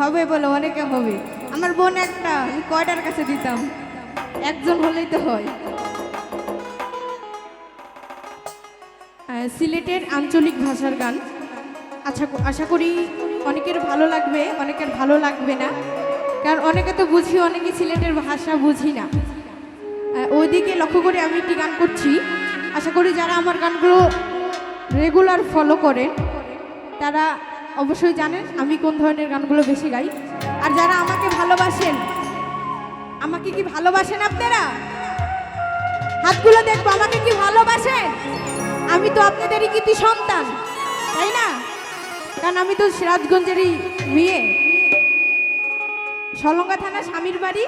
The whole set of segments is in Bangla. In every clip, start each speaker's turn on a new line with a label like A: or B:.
A: হবে বলো অনেকে হবে। আমার বোন একটা, আমি কয়টার কাছে দিতাম? একজন হলেই তো হয়। সিলেটের আঞ্চলিক ভাষার গান। আশা আশা করি অনেকের ভালো লাগবে, অনেকের ভালো লাগবে না। কারণ অনেকে তো বুঝি, অনেকে সিলেটের ভাষা বুঝি না। ওইদিকে লক্ষ্য করে আমি একটি গান করছি। আশা করি যারা আমার গানগুলো রেগুলার ফলো করেন, তারা অবশ্যই জানেন আমি কোন ধরনের গানগুলো বেশি গাই। আর যারা আমাকে ভালোবাসেন, আমাকে কি ভালোবাসেন আপনারা? হাতগুলো দেখব, আমাকে কি ভালোবাসেন? আমি তো আপনাদেরই কৃতি সন্তান, তাই না? কারণ আমি তো সিরাজগঞ্জেরই মেয়ে। সলঙ্গা থানা স্বামীর বাড়ি,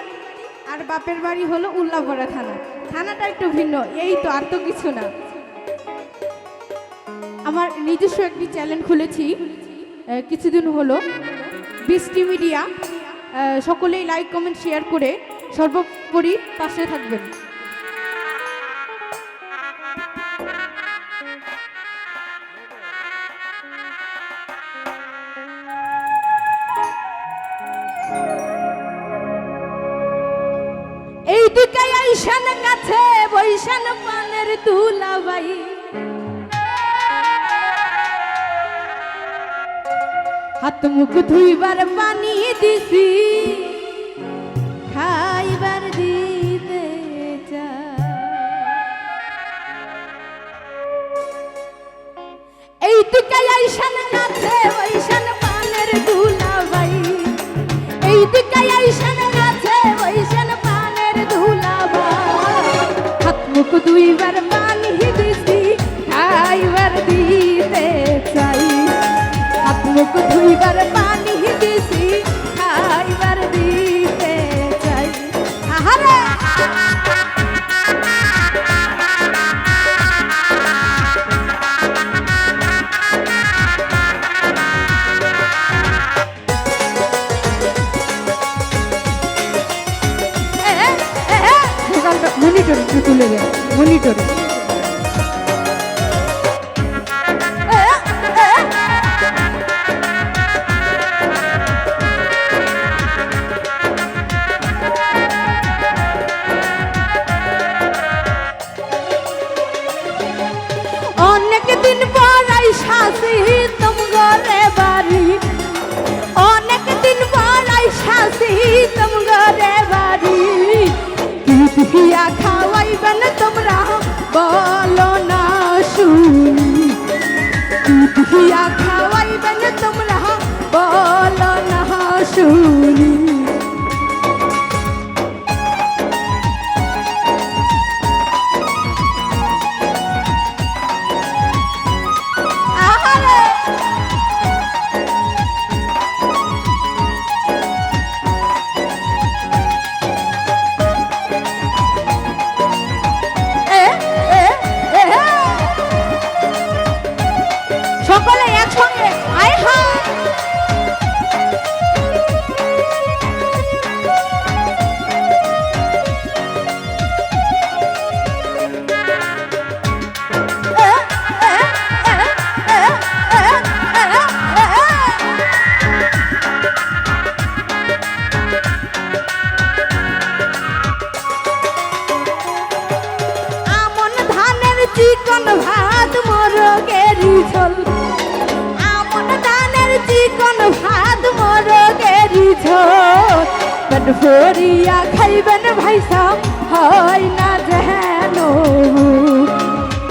A: আর বাপের বাড়ি হলো উল্লাপাড়া থানা। থানাটা একটু ভিন্ন, এই তো আর তো কিছু না। আমার নিজস্ব একটি চ্যানেল খুলেছি কিছুদিন হলো বৃষ্টি মিডিয়া সকলেই লাইক কমেন্ট শেয়ার করে সর্বোপরি পাশে থাকবেন। এই দিকে আইসান কাছে বৈশান পানের তুলাবাই হাত মুখ ধুইবার পানি দিছি, খাইবার দিতে। এই দিকে আইসান কাছে ওইসান পানের তুলাবাই এই দিকে আইসান মনিটর তুলে দেয় মনিটর দিয়া খাওয়াইবেন তোমরা? বলো না শুনি। দিয়া খাওয়াইবেন তোমরা? বলো না শুনি। পেট ভরিয়া খাইবেন ভাই সাহ হয় না যেন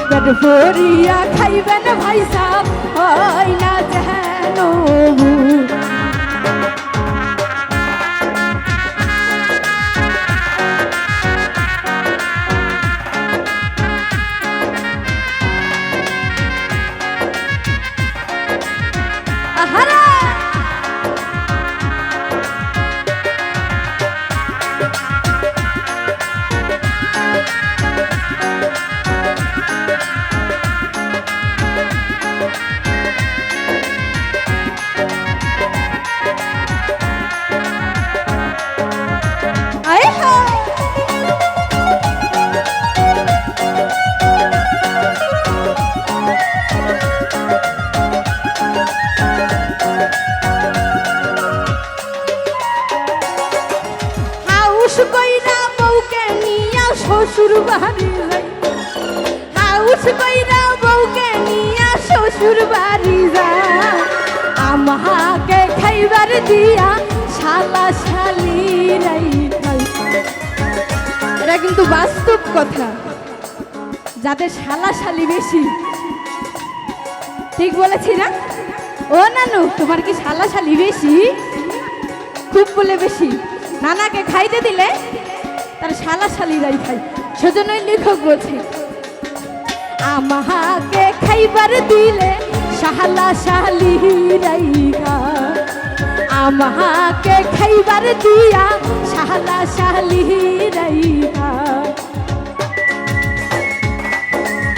A: পেট ভরিয়া খাইবেন ভাই সাহ হয় না যেন আমাকে খাইবার দিয়া শালা শালি কিন্তু বাস্তব কথা। যাদের শালা শালি বেশি। ঠিক বলেছি না? ও নানু, তোমার কি শালা শালি বেশি? খুব বলে বেশি। নানাকে খাইতে দিলে তার শালা শালিরাই খাই। সেজন্যই লেখক বলছে, আমাকে খাইবার দিলে শালা শালিরাই রাইগা আমাকে খাইবার দিয়া শালা শালিরাই রাইগা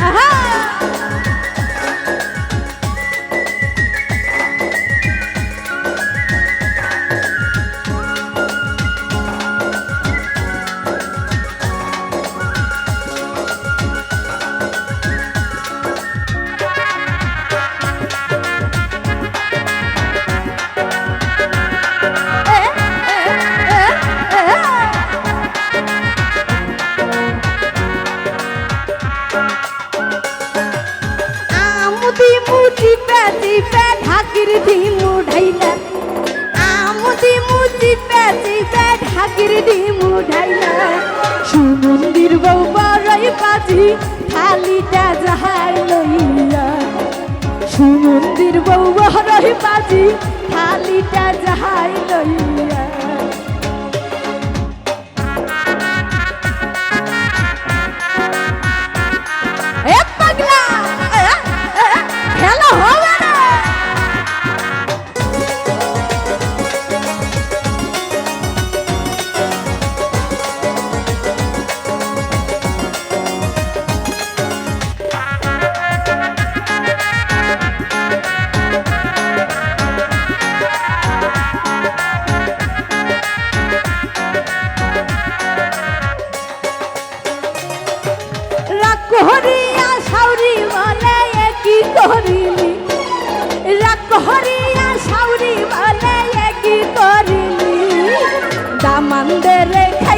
A: আহা! পে ঢাকির দিমু ঢাইলা সুমন্দির বউ বড়ই পাজি খালিটা যাহার লইয়া। সুমন্দির বউ বড়ই লইয়া।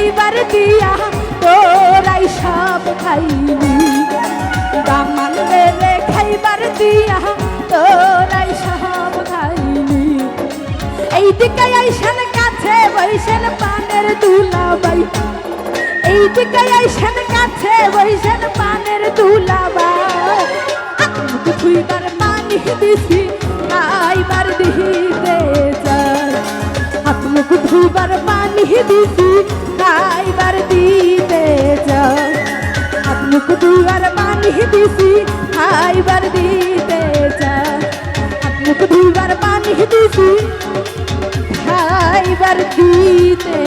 A: খাইবার দিয়া তোরাই সব খাইলি। দামানদের খাইবার দিয়া তোরাই সব খাইলি। এই দিকে আইসেন কাছে বৈশেন পানের দুলাবাই। এই দিকে আইসেন কাছে বৈশেন পানের দুলাবাই। মুখ ধুইবার পানি দিছি আইবার দিতে চাই। হাত মুখ ধুইবার পানি দিছি আইবার দিতে হাত মুখ দুয়ার পানি দিছি আইবার দিতে হাত মুখ দুয়ার পানি দিছি, খাইবার দিতে